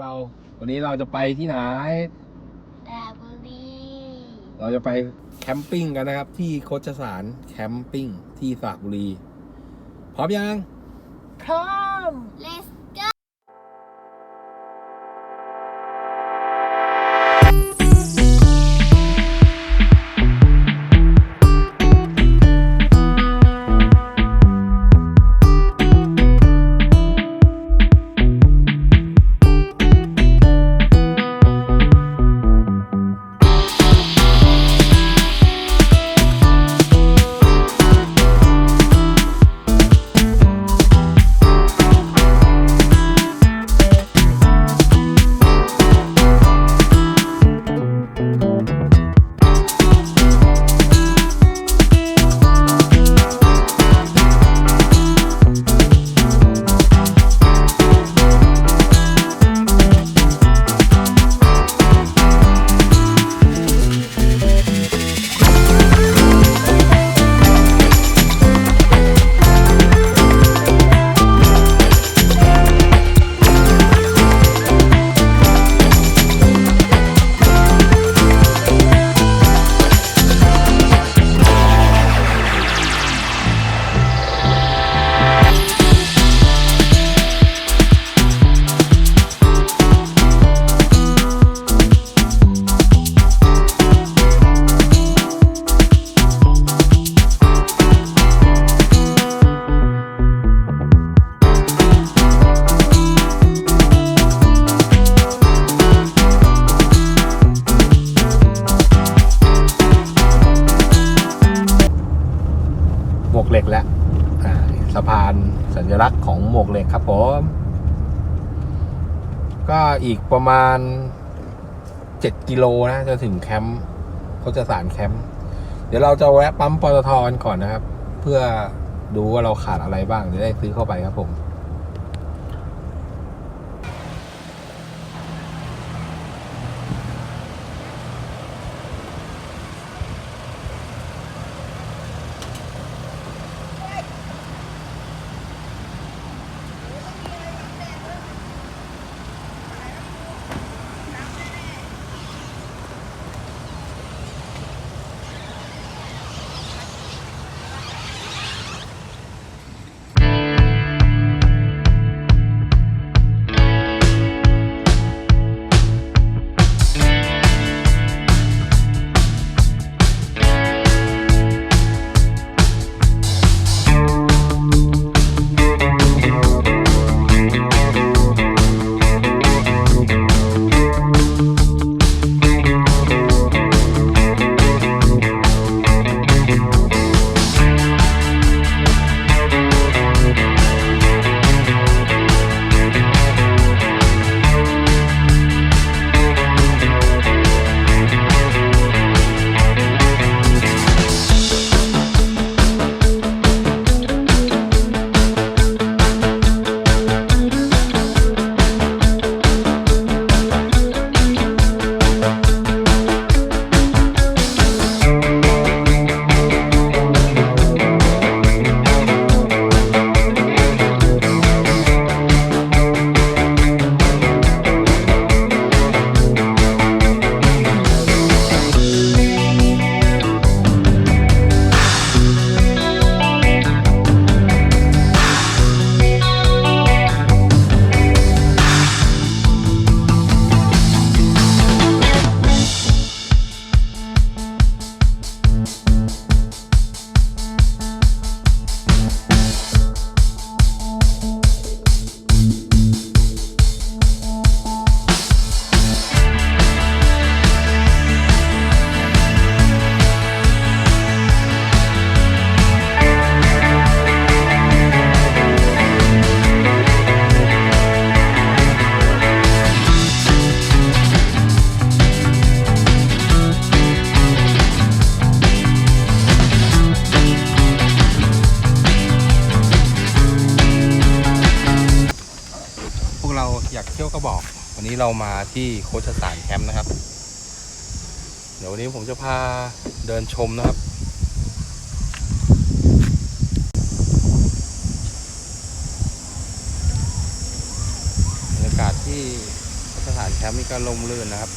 เรา วันนี้เราจะไปที่ไหนดาบุรีเราจะไปแคมปิ้งกันนะครับ ที่โคชสารแคมปิ้งที่สระบุรี พร้อมยัง พร้อม let's กเหล็กครับผม ก็อีกประมาณเจ็ดกิโลนะจะถึงแคมป์โคชสารแคมป์เดี๋ยวเราจะแวะปั๊มปตทกันก่อนนะครับ เพื่อดูว่าเราขาดอะไรบ้างจะได้ซื้อเข้าไปครับผม เรามาที่โคชสารแคมป์นะครับ เดี๋ยววันนี้ผมจะพาเดินชมนะครับ บรรยากาศที่โคมป์นี่ก็ลมลื่นนะครับ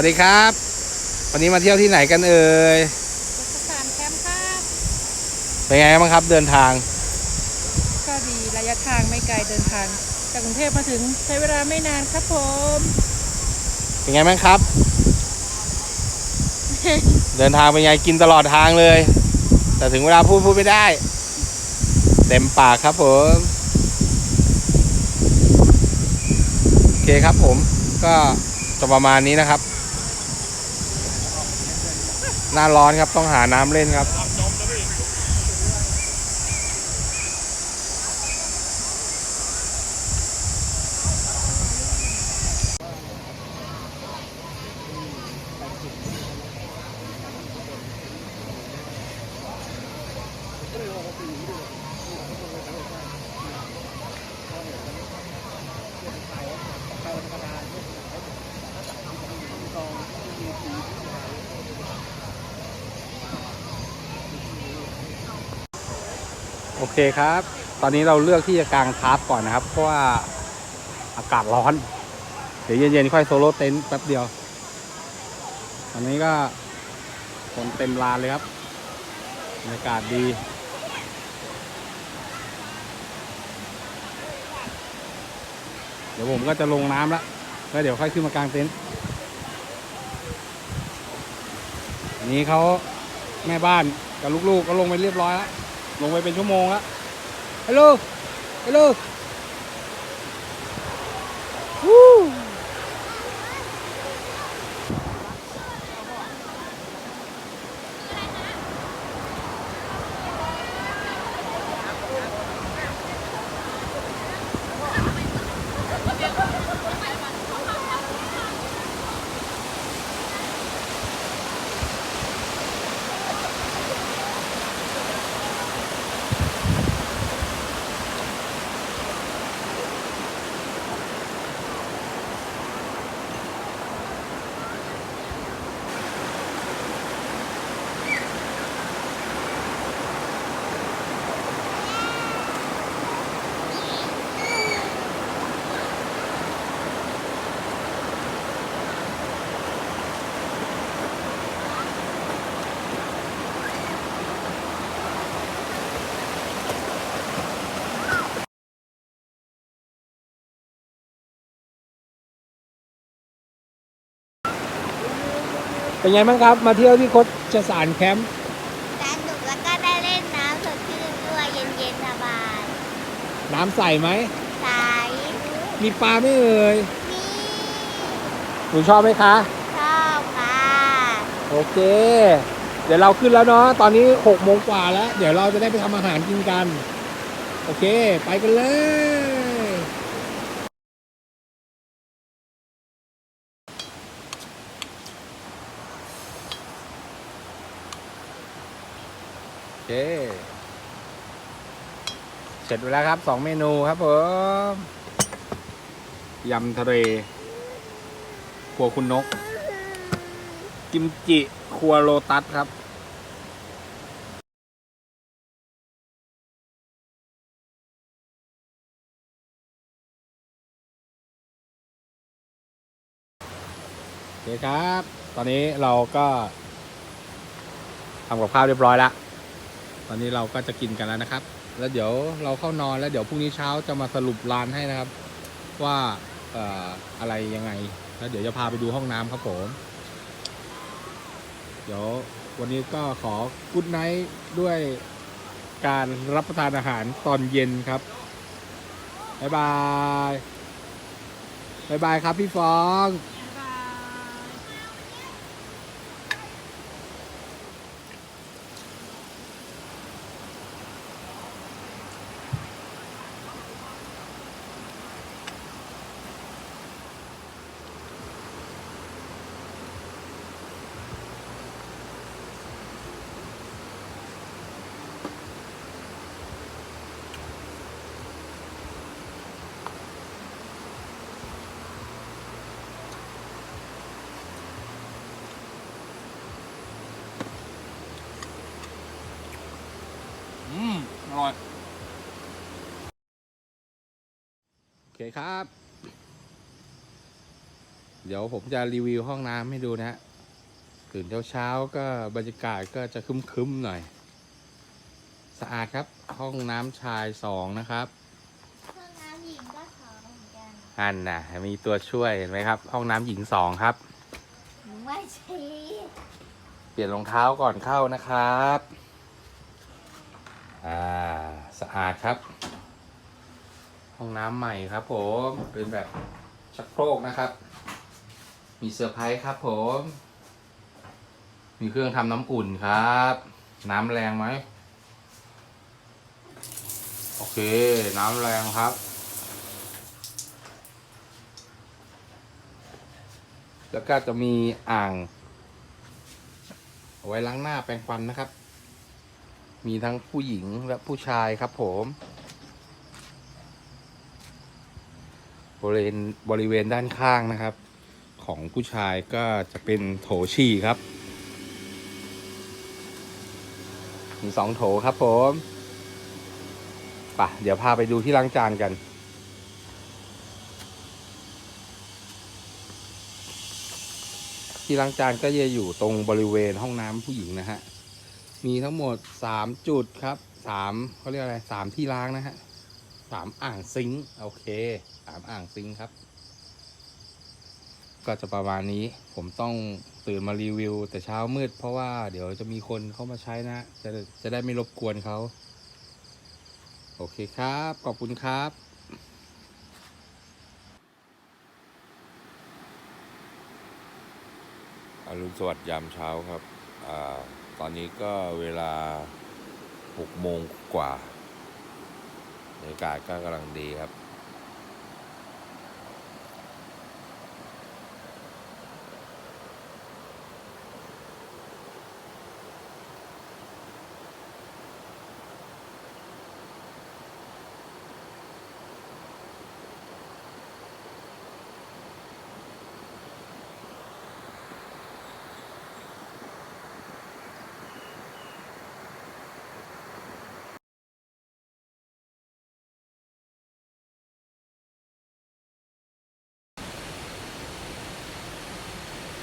วัสดีครับ วันนี้มาเที่ยวที่ไหนกันเอ่ยสถานแคมป์ครับเป็นไงบ้างครับเดินทาง ก็ดีระยะทางไม่ไกลเดินทาง จากกรุงเทพมาถึงใช้เวลาไม่นานครับผม เป็นไงบ้างครับ เดินทางเป็นไงกินตลอดทางเลย แต่ถึงเวลาพูดพูดไม่ได้ เต็มปากครับผมโอเคครับผมก็จะประมาณนี้นะครับ หน้าร้อนครับต้องหาน้ำเล่นครับ โอเคครับ ตอนนี้เราเลือกที่จะกางทาร์ปก่อนนะครับ เพราะว่าอากาศร้อน เดี๋ยวเย็นๆค่อยโซโล่เต็นท์แป๊บเดียว ตอนนี้ก็คนเต็มลานเลยครับบรรยากาศดีเดี๋ยวผมก็จะลงน้ำแล้ว แล้วเดี๋ยวค่อยขึ้นมากางเต็นท์อันนี้เขาแม่บ้านกับลูกๆก็ลงไปเรียบร้อยแล้ว ลงไปเป็นชั่วโมงแล้วฮัลโหลฮัลโหล เป็นไงบ้างครับ มาเที่ยวที่โคชสารแคมป์สนุกแล้วก็ได้เล่นน้ำสดชื่นด้วยเย็นๆสบายน้ำใสไหมใสมีปลาไหม่เอ่ยนี่หนูชอบไหมคะ ชอบค่ะโอเค เดี๋ยวเราขึ้นแล้วเนาะตอนนี้หกโมงกว่าแล้ว เดี๋ยวเราจะได้ไปทำอาหารกินกัน โอเค ไปกันเลย เค เสร็จไปแล้วครับสองเมนูครับผมยำทะเลครัวคุณนก กิมจิครัวโลตัสครับโอเคครับ ตอนนี้เราก็ทำกับข้าวเรียบร้อยแล้ว ตอนนี้เราก็จะกินกันแล้วนะครับ แล้วเดี๋ยวเราเข้านอนแล้วเดี๋ยวพรุ่งนี้เช้าจะมาสรุปร้านให้นะครับ ว่าเอ่ออะไรยังไง แล้วเดี๋ยวจะพาไปดูห้องน้ำครับผม เดี๋ยววันนี้ก็ขอกุ๊ดไนท์ด้วยการรับประทานอาหารตอนเย็นครับบ๊ายบายบ๊ายบายครับพี่ฟอง โอเคครับ เดี๋ยวผมจะรีวิวห้องน้ำให้ดูนะฮะตื่นเช้าๆก็บรรยากาศก็จะครึ้มๆหน่อย สะอาดครับ ห้องน้ำชายสองนะครับเครื่องน้ำหญิงก็ขอเหมือนกันอันนะมีตัวช่วยเห็นไหมครับ ห้องน้ำหญิงสองครับหนูไม่ใช่เปลี่ยนรองเท้าก่อนเข้านะครับ อ่า สะอาดครับ ห้องน้ำใหม่ครับผมเป็นแบบชักโครกนะครับ มีเซอร์ไพรส์ครับผม มีเครื่องทำน้ำอุ่นครับ น้ำแรงไหมโอเค น้ำแรงครับ แล้วก็จะมีอ่างไว้ล้างหน้าแปรงฟันนะครับ มีทั้งผู้หญิงและผู้ชายครับผม บริเวณบริเวณด้านข้างนะครับ ของผู้ชายก็จะเป็นโถฉี่ครับ มีสองโถครับผมป่ะเดี๋ยวพาไปดูที่ล้างจานกันที่ล้างจานก็จะอยู่ตรงบริเวณห้องน้ำผู้หญิงนะฮะ มีทั้งหมดสามจุดครับสามเขาเรียกอะไรสามที่ล้างนะฮะ สามอ่างซิงโอเคสามอ่างซิงครับ ก็จะประมาณนี้ผมต้องตื่นมารีวิว แต่เช้ามืดเพราะว่าเดี๋ยวจะมีคนเข้ามาใช้นะ จะจะได้ไม่รบกวนเขา โอเคครับ ขอบคุณครับอรุณสวัสดิ์ยามเช้าครับอตอนนี้ก็เวลา6โมงกว่า บรรยากาศก็กำลังดีครับ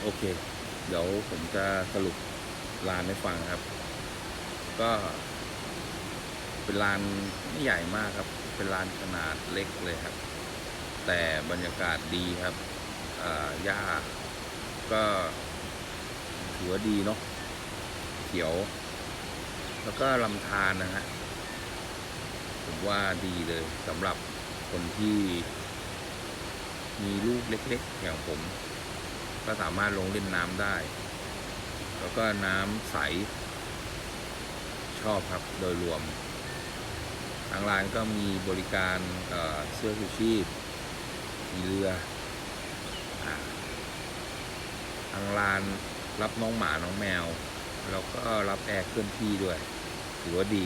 โอเค เดี๋ยวผมจะสรุปลานให้ฟังครับ ก็ เป็นลานไม่ใหญ่มากครับ เป็นลานขนาดเล็กเลยครับ แต่บรรยากาศดีครับหญ้าก็ถือว่าดีเนาะเขียว แล้วก็ลำธารนะฮะผมว่าดีเลยสำหรับคนที่มีลูกเล็กๆอย่างผม ก็สามารถลงเล่นน้ำได้ แล้วก็น้ำใส ชอบครับโดยรวม ทางร้านก็มีบริการเเสื้อชูชีพมีเรืออทางร้านรับน้องหมาน้องแมว แล้วก็รับแอร์เคลื่อนที่ด้วย ถือว่าดี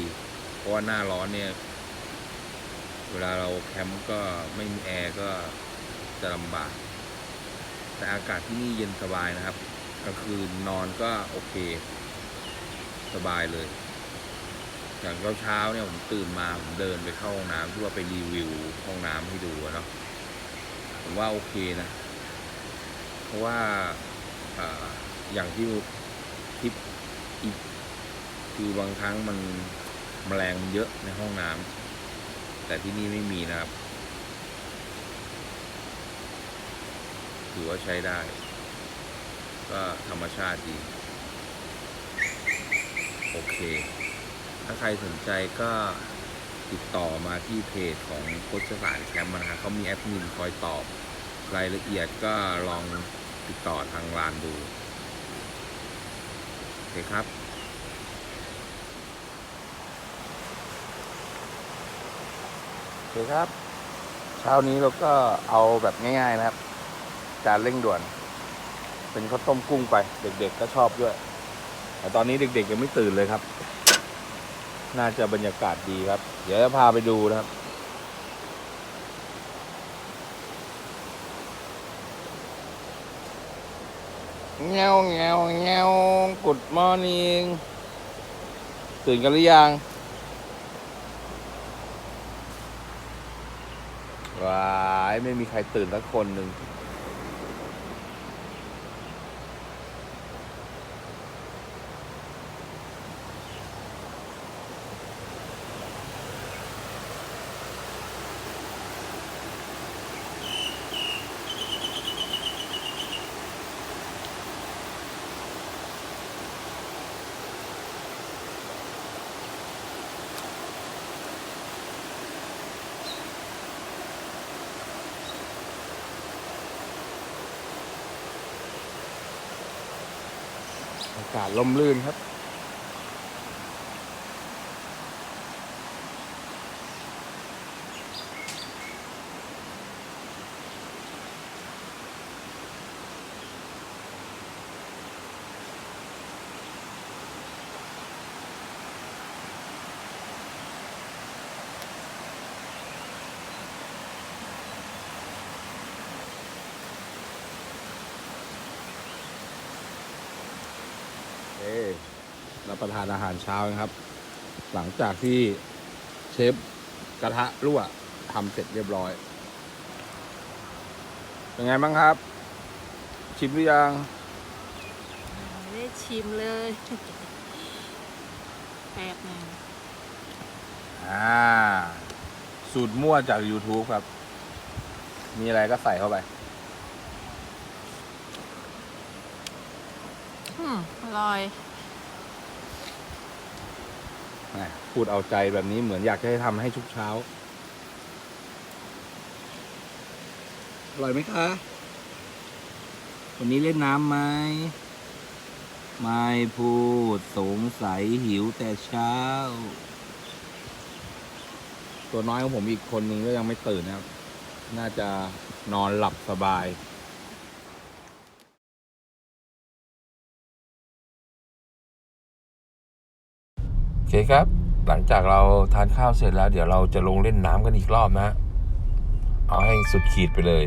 เพราะว่าหน้าร้อนเนี่ยเวลาเราแคมป์ก็ไม่มีแอร์ก็จะลำบาก แต่อากาศที่นี่เย็นสบายนะครับกลางคืนนอนก็โอเค สบายเลยอย่างเช้าเช้าๆเนี่ยผมตื่นมาผมเดินไปเข้าห้องน้ำที่ว่าไปรีวิวห้องน้ำให้ดูอะเนาะผมว่าโอเคนะ เพราะว่าออย่างที่ทิปอีกคือบางครั้งมันแมลงมันเยอะในห้องน้ำแต่ที่นี่ไม่มีนะครับ ถือว่าใช้ได้ ก็ธรรมชาติดี โอเค ถ้าใครสนใจก็ติดต่อมาที่เพจของโคชสารแคมป์นะครับเขามีแอดมินคอยตอบ รายละเอียดก็ลองติดต่อทางร้านดู โอเคครับโอเคครับ เช้านี้เราก็เอาแบบง่าย ๆ นะครับ จานเร่งด่วน เป็นข้าวต้มกุ้งไป เด็ก ๆ ก็ชอบด้วย แต่ตอนนี้เด็ก ๆ ยังไม่ตื่นเลยครับ น่าจะบรรยากาศดีครับ เดี๋ยวจะพาไปดูนะครับเงี้ยวเงี้ยวเงี้ยวกุดมอร์นิ่งตื่นกันหรือยัง ว้าย ไม่มีใครตื่นสักคนหนึ่งากาศลมลื่นครับ ทานอาหารเช้านะครับ หลังจากที่เชฟกระทะรั่วทำเสร็จเรียบร้อย เป็นไงบ้างครับ ชิมหรือยังไม่ได้ชิมเลยแป๊บหนึงอ่า สูตรมั่วจาก YouTube ครับ มีอะไรก็ใส่เข้าไป อืมอร่อยแหม พูดเอาใจแบบนี้เหมือนอยากจะให้ทำให้ทุกเช้า อร่อยไหมคะ วันนี้เล่นน้ำไหม ไม่พูดสงสัยหิวแต่เช้า ตัวน้อยของผมอีกคนนึงก็ยังไม่ตื่นนะครับ น่าจะนอนหลับสบาย เคครับ หลังจากเราทานข้าวเสร็จแล้ว เดี๋ยวเราจะลงเล่นน้ำกันอีกรอบนะ เอาให้สุดขีดไปเลย